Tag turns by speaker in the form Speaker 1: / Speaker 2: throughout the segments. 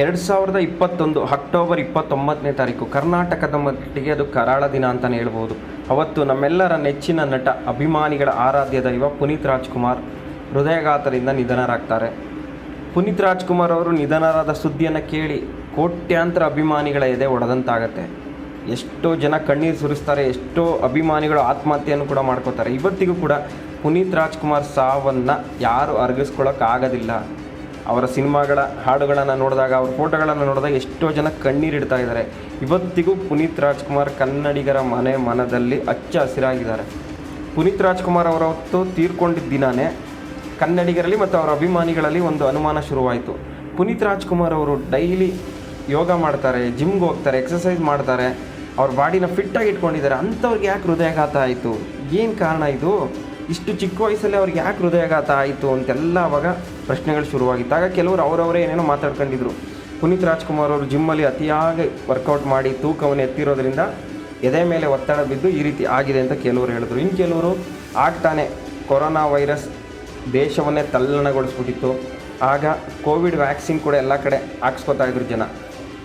Speaker 1: ಎರಡು ಸಾವಿರದ ಇಪ್ಪತ್ತೊಂದು ಅಕ್ಟೋಬರ್ ಇಪ್ಪತ್ತೊಂಬತ್ತನೇ ತಾರೀಕು ಕರ್ನಾಟಕದ ಮಟ್ಟಿಗೆ ಅದು ಕರಾಳ ದಿನ ಅಂತಲೇ ಹೇಳ್ಬೋದು. ಅವತ್ತು ನಮ್ಮೆಲ್ಲರ ನೆಚ್ಚಿನ ನಟ, ಅಭಿಮಾನಿಗಳ ಆರಾಧ್ಯ ದೈವ ಪುನೀತ್ ರಾಜ್ಕುಮಾರ್ ಹೃದಯಘಾತದಿಂದ ನಿಧನರಾಗ್ತಾರೆ. ಪುನೀತ್ ರಾಜ್ಕುಮಾರ್ ಅವರು ನಿಧನರಾದ ಸುದ್ದಿಯನ್ನು ಕೇಳಿ ಕೋಟ್ಯಾಂತರ ಅಭಿಮಾನಿಗಳ ಎದೆ ಒಡೆದಂತಾಗತ್ತೆ. ಎಷ್ಟೋ ಜನ ಕಣ್ಣೀರು ಸುರಿಸ್ತಾರೆ, ಎಷ್ಟೋ ಅಭಿಮಾನಿಗಳು ಆತ್ಮಹತ್ಯೆಯನ್ನು ಕೂಡ ಮಾಡ್ಕೋತಾರೆ. ಇವತ್ತಿಗೂ ಕೂಡ ಪುನೀತ್ ರಾಜ್ಕುಮಾರ್ ಸಾವನ್ನು ಯಾರು ಅರಗಿಸ್ಕೊಳ್ಳೋಕ್ಕಾಗೋದಿಲ್ಲ ಅವರ ಸಿನಿಮಾಗಳ ಹಾಡುಗಳನ್ನು ನೋಡಿದಾಗ, ಅವ್ರ ಫೋಟೋಗಳನ್ನು ನೋಡಿದಾಗ ಎಷ್ಟೋ ಜನ ಕಣ್ಣೀರಿಡ್ತಾ ಇದ್ದಾರೆ. ಇವತ್ತಿಗೂ ಪುನೀತ್ ರಾಜ್ಕುಮಾರ್ ಕನ್ನಡಿಗರ ಮನೆ ಮನದಲ್ಲಿ ಹಚ್ಚ ಹಸಿರಾಗಿದ್ದಾರೆ. ಪುನೀತ್ ರಾಜ್ಕುಮಾರ್ ಅವರವತ್ತು ತೀರ್ಕೊಂಡಿದ್ದ ದಿನವೇ ಕನ್ನಡಿಗರಲ್ಲಿ ಮತ್ತು ಅವರ ಅಭಿಮಾನಿಗಳಲ್ಲಿ ಒಂದು ಅನುಮಾನ ಶುರುವಾಯಿತು. ಪುನೀತ್ ರಾಜ್ಕುಮಾರ್ ಅವರು ಡೈಲಿ ಯೋಗ ಮಾಡ್ತಾರೆ, ಜಿಮ್ಗೆ ಹೋಗ್ತಾರೆ ಎಕ್ಸಸೈಸ್ ಮಾಡ್ತಾರೆ. ಅವ್ರ ಬಾಡಿನ ಫಿಟ್ಟಾಗಿ ಇಟ್ಕೊಂಡಿದ್ದಾರೆ. ಅಂಥವ್ರಿಗೆ ಯಾಕೆ ಹೃದಯಾಘಾತ ಆಯಿತು? ಏನು ಕಾರಣ ಇದು? ಇಷ್ಟು ಚಿಕ್ಕ ವಯಸ್ಸಲ್ಲಿ ಅವ್ರಿಗೆ ಯಾಕೆ ಹೃದಯಾಘಾತ ಆಯಿತು ಅಂತೆಲ್ಲ ಅವಾಗ ಪ್ರಶ್ನೆಗಳು ಶುರುವಾಗಿತ್ತು. ಆಗ ಕೆಲವರು ಅವರವರೇ ಏನೇನೋ ಮಾತಾಡ್ಕೊಂಡಿದ್ರು. ಪುನೀತ್ ರಾಜ್ಕುಮಾರ್ ಅವರು ಜಿಮ್ಮಲ್ಲಿ ಅತಿಯಾಗಿ ವರ್ಕೌಟ್ ಮಾಡಿ ತೂಕವನ್ನು ಎತ್ತಿರೋದ್ರಿಂದ ಎದೆ ಮೇಲೆ ಒತ್ತಡ ಬಿದ್ದು ಈ ರೀತಿ ಆಗಿದೆ ಅಂತ ಕೆಲವರು ಹೇಳಿದ್ರು. ಇನ್ನು ಕೆಲವರು ಆಗ್ತಾನೆ ಕೊರೋನಾ ವೈರಸ್ ದೇಶವನ್ನೇ ತಲ್ಲಣಗೊಳಿಸ್ಬಿಟ್ಟಿತ್ತು. ಆಗ ಕೋವಿಡ್ ವ್ಯಾಕ್ಸಿನ್ ಕೂಡ ಎಲ್ಲ ಕಡೆ ಹಾಕ್ಸ್ಕೊತಾ ಇದ್ರು ಜನ.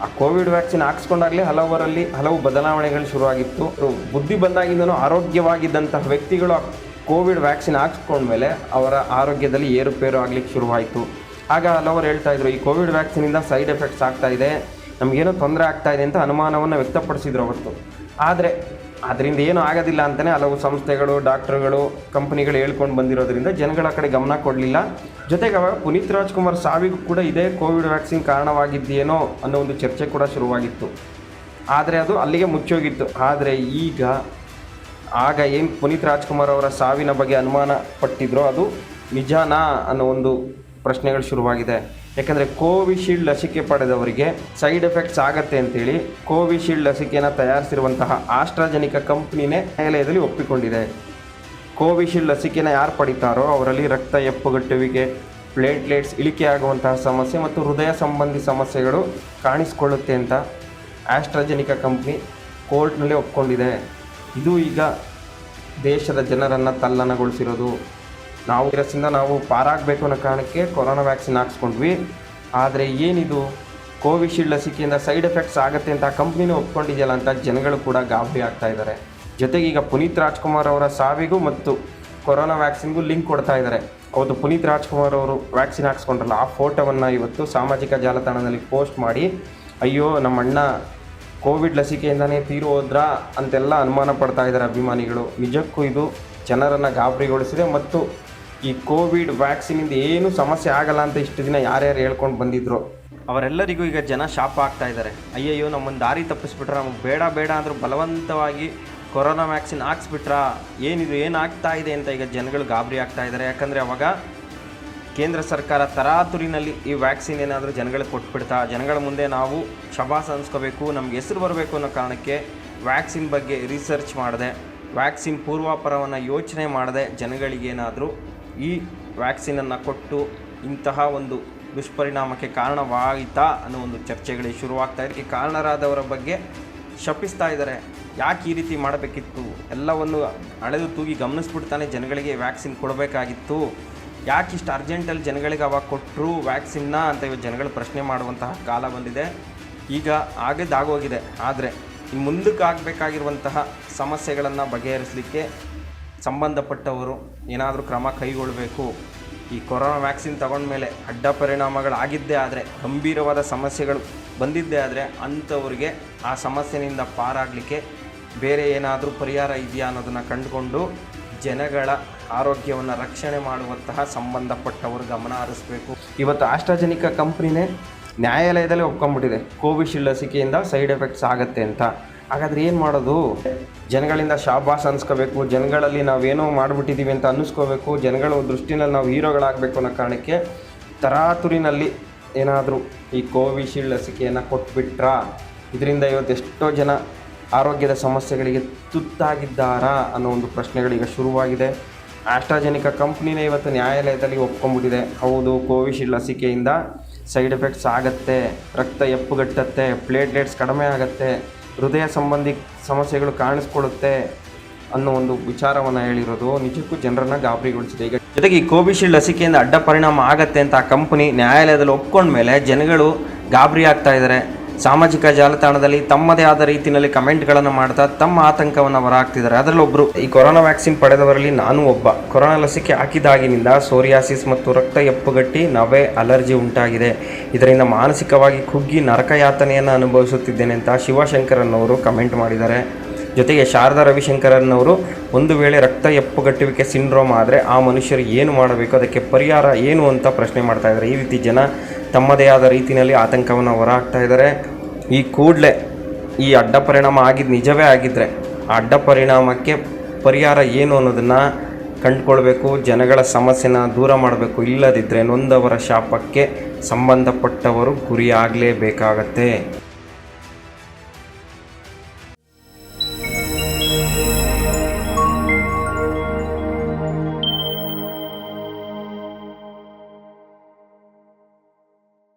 Speaker 1: ಆ ಕೋವಿಡ್ ವ್ಯಾಕ್ಸಿನ್ ಹಾಕ್ಸ್ಕೊಂಡಾಗಲೇ ಹಲವರಲ್ಲಿ ಹಲವು ಬದಲಾವಣೆಗಳು ಶುರುವಾಗಿತ್ತು. ಬುದ್ಧಿ ಬಂದಾಗಿಂದನೂ ಆರೋಗ್ಯವಾಗಿದ್ದಂತಹ ವ್ಯಕ್ತಿಗಳು ಕೋವಿಡ್ ವ್ಯಾಕ್ಸಿನ್ ಹಾಕ್ಸ್ಕೊಂಡ್ಮೇಲೆ ಅವರ ಆರೋಗ್ಯದಲ್ಲಿ ಏರುಪೇರು ಆಗಲಿಕ್ಕೆ ಶುರುವಾಯಿತು. ಆಗ ಹಲವರು ಹೇಳ್ತಾ ಇದ್ರು, ಈ ಕೋವಿಡ್ ವ್ಯಾಕ್ಸಿನಿಂದ ಸೈಡ್ ಎಫೆಕ್ಟ್ಸ್ ಆಗ್ತಾ ಇದೆ, ನಮಗೇನೋ ತೊಂದರೆ ಆಗ್ತಾ ಇದೆ ಅಂತ ಅನುಮಾನವನ್ನು ವ್ಯಕ್ತಪಡಿಸಿದ್ರು ಅವತ್ತು. ಆದರೆ ಅದರಿಂದ ಏನೂ ಆಗೋದಿಲ್ಲ ಅಂತಲೇ ಹಲವು ಸಂಸ್ಥೆಗಳು, ಡಾಕ್ಟ್ರುಗಳು, ಕಂಪ್ನಿಗಳು ಹೇಳ್ಕೊಂಡು ಬಂದಿರೋದ್ರಿಂದ ಜನಗಳ ಕಡೆ ಗಮನ ಕೊಡಲಿಲ್ಲ. ಜೊತೆಗೆ ಅವಾಗ ಪುನೀತ್ ರಾಜ್ಕುಮಾರ್ ಸಾವಿಗೂ ಕೂಡ ಇದೇ ಕೋವಿಡ್ ವ್ಯಾಕ್ಸಿನ್ ಕಾರಣವಾಗಿದ್ದೇನೋ ಅನ್ನೋ ಒಂದು ಚರ್ಚೆ ಕೂಡ ಶುರುವಾಗಿತ್ತು. ಆದರೆ ಅದು ಅಲ್ಲಿಗೆ ಮುಚ್ಚೋಗಿತ್ತು. ಆದರೆ ಈಗ ಆಗ ಏನು ಪುನೀತ್ ರಾಜ್ಕುಮಾರ್ ಅವರ ಸಾವಿನ ಬಗ್ಗೆ ಅನುಮಾನ ಪಟ್ಟಿದ್ರೋ ಅದು ನಿಜಾನಾ ಅನ್ನೋ ಒಂದು ಪ್ರಶ್ನೆಗಳು ಶುರುವಾಗಿದೆ. ಯಾಕಂದರೆ ಕೋವಿಶೀಲ್ಡ್ ಲಸಿಕೆ ಪಡೆದವರಿಗೆ ಸೈಡ್ ಎಫೆಕ್ಟ್ಸ್ ಆಗತ್ತೆ ಅಂತೇಳಿ ಕೋವಿಶೀಲ್ಡ್ ಲಸಿಕೆಯನ್ನು ತಯಾರಿಸಿರುವಂತಹ ಆಸ್ಟ್ರಾಜನಿಕ ಕಂಪ್ನಿನೇ ನ್ಯಾಯಾಲಯದಲ್ಲಿ ಒಪ್ಪಿಕೊಂಡಿದೆ. ಕೋವಿಶೀಲ್ಡ್ ಲಸಿಕೆನ ಯಾರು ಪಡಿತಾರೋ ಅವರಲ್ಲಿ ರಕ್ತ ಎಪ್ಪುಗಟ್ಟುವಿಕೆ, ಪ್ಲೇಟ್ಲೆಟ್ಸ್, ಇಳಿಕೆ ಆಗುವಂತಹ ಸಮಸ್ಯೆ ಮತ್ತು ಹೃದಯ ಸಂಬಂಧಿ ಸಮಸ್ಯೆಗಳು ಕಾಣಿಸಿಕೊಳ್ಳುತ್ತೆ ಅಂತ ಆಸ್ಟ್ರಾಜನಿಕ ಕಂಪ್ನಿ ಕೋರ್ಟ್ನಲ್ಲಿ ಒಪ್ಕೊಂಡಿದೆ. ಇದು ಈಗ ದೇಶದ ಜನರನ್ನು ತಲ್ಲಣಗೊಳಿಸಿರೋದು. ನಾವು ವೈರಸ್ಸಿಂದ ನಾವು ಪಾರಾಗಬೇಕು ಅನ್ನೋ ಕಾರಣಕ್ಕೆ ಕೊರೋನಾ ವ್ಯಾಕ್ಸಿನ್ ಹಾಕ್ಸ್ಕೊಂಡ್ವಿ. ಆದರೆ ಏನಿದು? ಕೋವಿಶೀಲ್ಡ್ ಲಸಿಕೆಯಿಂದ ಸೈಡ್ ಎಫೆಕ್ಟ್ಸ್ ಆಗುತ್ತೆ ಅಂತ ಕಂಪ್ನಿನೂ ಒಪ್ಕೊಂಡಿದೆಯಲ್ಲ ಅಂತ ಜನಗಳು ಕೂಡ ಗಾಬರಿ ಆಗ್ತಾ ಇದ್ದಾರೆ ಜೊತೆಗೆ ಈಗ ಪುನೀತ್ ರಾಜ್ಕುಮಾರ್ ಅವರ ಸಾವಿಗೂ ಮತ್ತು ಕೊರೋನಾ ವ್ಯಾಕ್ಸಿನ್ಗೂ ಲಿಂಕ್ ಕೊಡ್ತಾ ಇದ್ದಾರೆ ಅವತ್ತು ಪುನೀತ್ ರಾಜ್ಕುಮಾರ್ ಅವರು ವ್ಯಾಕ್ಸಿನ್ ಹಾಕ್ಸ್ಕೊಂಡ್ರಲ್ಲ. ಆ ಫೋಟೋವನ್ನು ಇವತ್ತು ಸಾಮಾಜಿಕ ಜಾಲತಾಣದಲ್ಲಿ ಪೋಸ್ಟ್ ಮಾಡಿ, ಅಯ್ಯೋ ನಮ್ಮ ಅಣ್ಣ ಕೋವಿಡ್ ಲಸಿಕೆಯಿಂದನೇ ತೀರು ಹೋದ್ರಾ ಅಂತೆಲ್ಲ ಅನುಮಾನ ಪಡ್ತಾ ಇದ್ದಾರೆ ಅಭಿಮಾನಿಗಳು. ನಿಜಕ್ಕೂ ಇದು ಜನರನ್ನು ಗಾಬರಿಗೊಳಿಸಿದೆ ಮತ್ತು ಈ ಕೋವಿಡ್ ವ್ಯಾಕ್ಸಿನಿಂದ ಏನೂ ಸಮಸ್ಯೆ ಆಗಲ್ಲ ಅಂತ ಇಷ್ಟು ದಿನ ಯಾರ್ಯಾರು ಹೇಳ್ಕೊಂಡು ಬಂದಿದ್ರು. ಅವರೆಲ್ಲರಿಗೂ ಈಗ ಜನ ಶಾಪ ಆಗ್ತಾ ಇದ್ದಾರೆ ಅಯ್ಯಯ್ಯೋ ನಮ್ಮನ್ನು ದಾರಿ ತಪ್ಪಿಸ್ಬಿಟ್ರೆ, ನಮಗೆ ಬೇಡ ಬೇಡ ಅಂದರೂ ಬಲವಂತವಾಗಿ ಕೊರೋನಾ ವ್ಯಾಕ್ಸಿನ್ ಹಾಕ್ಸ್ಬಿಟ್ರಾ. ಏನಿದು ಏನಾಗ್ತಾ ಇದೆ ಅಂತ ಈಗ ಜನಗಳು ಗಾಬರಿ ಆಗ್ತಾ ಇದ್ದಾರೆ ಯಾಕಂದರೆ ಅವಾಗ ಕೇಂದ್ರ ಸರ್ಕಾರ ತರಾತುರಿನಲ್ಲಿ ಈ ವ್ಯಾಕ್ಸಿನ್ ಏನಾದರೂ ಜನಗಳಿಗೆ ಕೊಟ್ಬಿಡ್ತಾ, ಜನಗಳ ಮುಂದೆ ನಾವು ಶಬಾಸ್ ಅನ್ಸ್ಕೋಬೇಕು ನಮ್ಗೆ ಹೆಸರು ಬರಬೇಕು ಅನ್ನೋ ಕಾರಣಕ್ಕೆ ವ್ಯಾಕ್ಸಿನ್ ಬಗ್ಗೆ ರಿಸರ್ಚ್ ಮಾಡದೆ. ವ್ಯಾಕ್ಸಿನ್ ಪೂರ್ವಾಪರವನ್ನು ಯೋಚನೆ ಮಾಡದೆ ಜನಗಳಿಗೇನಾದರೂ ಈ ವ್ಯಾಕ್ಸಿನನ್ನು ಕೊಟ್ಟು ಇಂತಹ ಒಂದು ದುಷ್ಪರಿಣಾಮಕ್ಕೆ ಕಾರಣವಾಯಿತಾ ಅನ್ನೋ ಒಂದು ಚರ್ಚೆಗಳಿಗೆ ಶುರುವಾಗ್ತಾ ಇದೆ. ಈ ಕಾರಣರಾದವರ ಬಗ್ಗೆ ಶಪಿಸ್ತಾ ಇದ್ದಾರೆ. ಯಾಕೆ ಈ ರೀತಿ ಮಾಡಬೇಕಿತ್ತು? ಎಲ್ಲವನ್ನು ಅಳೆದು ತೂಗಿ ಗಮನಿಸ್ಬಿಡ್ತಾನೆ ಜನಗಳಿಗೆ ವ್ಯಾಕ್ಸಿನ್ ಕೊಡಬೇಕಾಗಿತ್ತು. ಯಾಕೆ ಇಷ್ಟು ಅರ್ಜೆಂಟಲ್ಲಿ ಜನಗಳಿಗೆ ಅವಾಗ ಕೊಟ್ಟರು ವ್ಯಾಕ್ಸಿನ್ನ ಅಂತ ಇವತ್ತು ಜನಗಳು ಪ್ರಶ್ನೆ ಮಾಡುವಂತಹ ಕಾಲ ಬಂದಿದೆ. ಈಗ ಆಗಿದ್ದಾಗೋಗಿದೆ ಆದರೆ ಈ ಮುಂದಕ್ಕೆ ಆಗಬೇಕಾಗಿರುವಂತಹ ಸಮಸ್ಯೆಗಳನ್ನು ಬಗೆಹರಿಸಲಿಕ್ಕೆ ಸಂಬಂಧಪಟ್ಟವರು ಏನಾದರೂ ಕ್ರಮ ಕೈಗೊಳ್ಳಬೇಕು ಈ ಕೊರೋನಾ ವ್ಯಾಕ್ಸಿನ್ ತಗೊಂಡ್ಮೇಲೆ ಅಡ್ಡ ಪರಿಣಾಮಗಳಾಗಿದ್ದೇ ಆದರೆ, ಗಂಭೀರವಾದ ಸಮಸ್ಯೆಗಳು ಬಂದಿದ್ದೇ ಆದರೆ ಅಂಥವ್ರಿಗೆ ಆ ಸಮಸ್ಯೆಯಿಂದ ಪಾರಾಗಲಿಕ್ಕೆ ಬೇರೆ ಏನಾದರೂ ಪರಿಹಾರ ಇದೆಯಾ ಅನ್ನೋದನ್ನು ಕಂಡುಕೊಂಡು ಜನಗಳ ಆರೋಗ್ಯವನ್ನು ರಕ್ಷಣೆ ಮಾಡುವಂತಹ ಸಂಬಂಧಪಟ್ಟವರು ಗಮನ ಹರಿಸಬೇಕು. ಇವತ್ತು ಆಸ್ಟ್ರಾಜನಿಕ ಕಂಪ್ನಿನೇ ನ್ಯಾಯಾಲಯದಲ್ಲಿ ಒಪ್ಕೊಂಡ್ಬಿಟ್ಟಿದೆ. ಕೋವಿಶೀಲ್ಡ್ ಲಸಿಕೆಯಿಂದ ಸೈಡ್ ಎಫೆಕ್ಟ್ಸ್ ಆಗುತ್ತೆ ಅಂತ. ಹಾಗಾದ್ರೆ ಏನು ಮಾಡೋದು? ಜನಗಳಿಂದ ಶಾಬಾಸ್ ಅನ್ಸ್ಕೋಬೇಕು. ಜನಗಳಲ್ಲಿ ನಾವೇನೋ ಮಾಡಿಬಿಟ್ಟಿದ್ದೀವಿ ಅಂತ ಅನ್ನಿಸ್ಕೋಬೇಕು. ಜನಗಳ ದೃಷ್ಟಿನಲ್ಲಿ ನಾವು ಹೀರೋಗಳಾಗಬೇಕು ಅನ್ನೋ ಕಾರಣಕ್ಕೆ ತರಾತುರಿನಲ್ಲಿ ಏನಾದರೂ ಈ ಕೋವಿಶೀಲ್ಡ್ ಲಸಿಕೆಯನ್ನು ಕೊಟ್ಬಿಟ್ರಾ? ಇದರಿಂದ ಇವತ್ತು ಎಷ್ಟೋ ಜನ ಆರೋಗ್ಯದ ಸಮಸ್ಯೆಗಳಿಗೆ ತುತ್ತಾಗಿದ್ದಾರಾ ಅನ್ನೋ ಒಂದು ಪ್ರಶ್ನೆಗಳೀಗ ಶುರುವಾಗಿದೆ. ಆಸ್ಟ್ರಾಜನಿಕ ಕಂಪ್ನಿನೇ ಇವತ್ತು ನ್ಯಾಯಾಲಯದಲ್ಲಿ ಒಪ್ಕೊಂಡ್ಬಿಟ್ಟಿದೆ. ಹೌದು, ಕೋವಿಶೀಲ್ಡ್ ಲಸಿಕೆಯಿಂದ ಸೈಡ್ ಎಫೆಕ್ಟ್ಸ್ ಆಗುತ್ತೆ, ರಕ್ತ ಎಪ್ಪುಗಟ್ಟತ್ತೆ ಪ್ಲೇಟ್ಲೆಟ್ಸ್ ಕಡಿಮೆ ಆಗತ್ತೆ, ಹೃದಯ ಸಂಬಂಧಿ ಸಮಸ್ಯೆಗಳು ಕಾಣಿಸ್ಕೊಳ್ಳುತ್ತೆ ಅನ್ನೋ ಒಂದು ವಿಚಾರವನ್ನು ಹೇಳಿರೋದು ನಿಜಕ್ಕೂ ಜನರನ್ನ ಗಾಬರಿಗೊಳಿಸಿದೆ. ಈಗ ಜೊತೆಗೆ ಈ ಕೋವಿಶೀಲ್ಡ್ ಲಸಿಕೆಯಿಂದ ಅಡ್ಡ ಪರಿಣಾಮ ಆಗತ್ತೆ ಅಂತ ಆ ಕಂಪನಿ ನ್ಯಾಯಾಲಯದಲ್ಲಿ ಒಪ್ಕೊಂಡ್ಮೇಲೆ ಜನಗಳು ಗಾಬರಿ ಆಗ್ತಾ ಇದ್ದಾರೆ ಸಾಮಾಜಿಕ ಜಾಲತಾಣದಲ್ಲಿ ತಮ್ಮದೇ ಆದ ರೀತಿಯಲ್ಲಿ ಕಮೆಂಟ್ಗಳನ್ನು ಮಾಡ್ತಾ ತಮ್ಮ ಆತಂಕವನ್ನು ಹೊರಹಾಕ್ತಿದ್ದಾರೆ ಅದರಲ್ಲೊಬ್ಬರು ಈ ಕೊರೋನಾ ವ್ಯಾಕ್ಸಿನ್ ಪಡೆದವರಲ್ಲಿ ನಾನು ಒಬ್ಬ. ಕೊರೋನಾ ಲಸಿಕೆ ಹಾಕಿದಾಗಿನಿಂದ ಸೋರಿಯಾಸಿಸ್ ಮತ್ತು ರಕ್ತ ಎಪ್ಪುಗಟ್ಟಿ ನವೆ ಅಲರ್ಜಿ ಉಂಟಾಗಿದೆ. ಇದರಿಂದ ಮಾನಸಿಕವಾಗಿ ಕುಗ್ಗಿ ನರಕಯಾತನೆಯನ್ನು ಅನುಭವಿಸುತ್ತಿದ್ದೇನೆ ಅಂತ ಶಿವಶಂಕರನ್ ಅವರು ಕಮೆಂಟ್ ಮಾಡಿದ್ದಾರೆ. ಜೊತೆಗೆ ಶಾರದಾ ರವಿಶಂಕರನ್ ಅವರು ಒಂದು ವೇಳೆ ರಕ್ತ ಎಪ್ಪುಗಟ್ಟುವಿಕೆ ಸಿಂಡ್ರೋಮ್ ಆದರೆ ಆ ಮನುಷ್ಯರು ಏನು ಮಾಡಬೇಕು, ಅದಕ್ಕೆ ಪರಿಹಾರ ಏನು ಅಂತ ಪ್ರಶ್ನೆ ಮಾಡ್ತಾ ಇದ್ದಾರೆ. ಈ ರೀತಿ ಜನ ತಮ್ಮದೇ ಆದ ರೀತಿಯಲ್ಲಿ ಆತಂಕವನ್ನು ಹೊರಹಾಕ್ತಾ ಇದ್ದಾರೆ. ಈ ಕೂಡಲೇ ಈ ಅಡ್ಡ ಪರಿಣಾಮ ಆಗಿದ್ದು ನಿಜವೇ ಆಗಿದ್ದರೆ ಅಡ್ಡ ಪರಿಣಾಮಕ್ಕೆ ಪರಿಹಾರ ಏನು ಅನ್ನೋದನ್ನು ಕಂಡುಕೊಳ್ಬೇಕು, ಜನಗಳ ಸಮಸ್ಯೆನ ದೂರ ಮಾಡಬೇಕು ಇಲ್ಲದಿದ್ದರೆ ನೊಂದವರ ಶಾಪಕ್ಕೆ ಸಂಬಂಧಪಟ್ಟವರು ಗುರಿಯಾಗಲೇಬೇಕಾಗತ್ತೆ.